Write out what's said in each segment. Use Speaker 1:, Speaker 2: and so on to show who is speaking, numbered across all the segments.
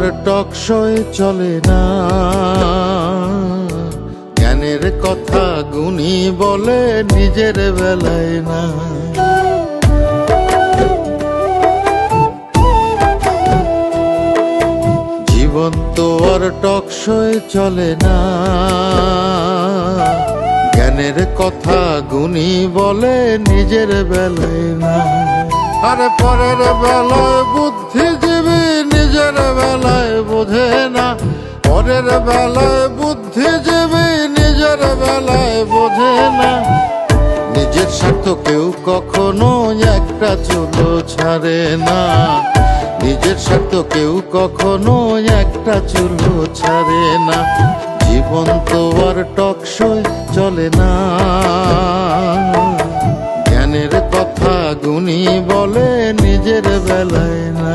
Speaker 1: আর টকশয় চলে না। জ্ঞানের কথা গুণী বলে নিজের বেলায় না। জীবন তো আর টকশয় চলে না। জ্ঞানের কথা গুণী বলে নিজের বেলায় না। আরে পরের বেলায় বুদ্ধিজীবী নিজের বেলায় বোঝে না। পরের বেলায় বুদ্ধিজীবী নিজের বেলায় বোঝে না। নিজের স্বার্থ কেউ কখনো একটা চুলো ছাড়ে না। নিজের স্বার্থ কেউ কখনো একটা চুলো ছাড়ে না। জীবন তো আর টকসই চলে না। জ্ঞানের কথা গুণী বলে নিজের বেলায় না।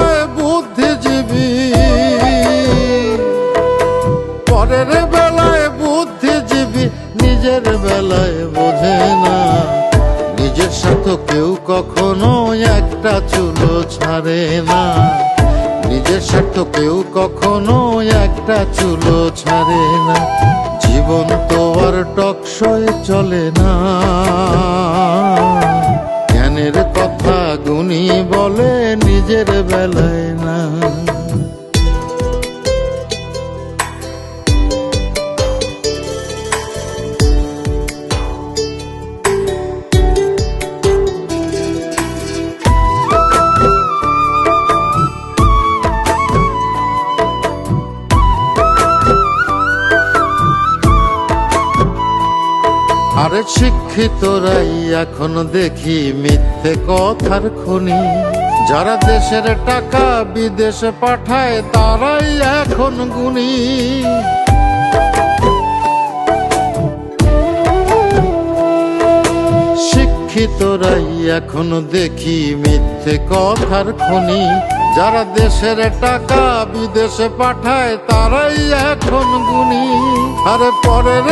Speaker 1: পরের বেলায় বুদ্ধিজীবী, নিজের বেলায় বোঝে না। নিজের সাথে কেউ কখনো একটা চুলো ছাড়ে না। নিজের স্বার্থ কেউ কখনো একটা চুলো ছাড়ে না। জীবন তো আর টকশয় চলে না। জ্ঞানের কথা গুণী বলে নিজের বেলায় না। আরে শিক্ষিতরাই এখন দেখি মিথ্যে কথার খনি। যারা দেশের টাকা বিদেশে পাঠায়, তারাই এখন গুণী। শিক্ষিতরাই এখন দেখি মিথ্যে কথার খনি। যারা দেশের টাকা বিদেশে পাঠায়, তারাই এখন গুণী। আরে পরের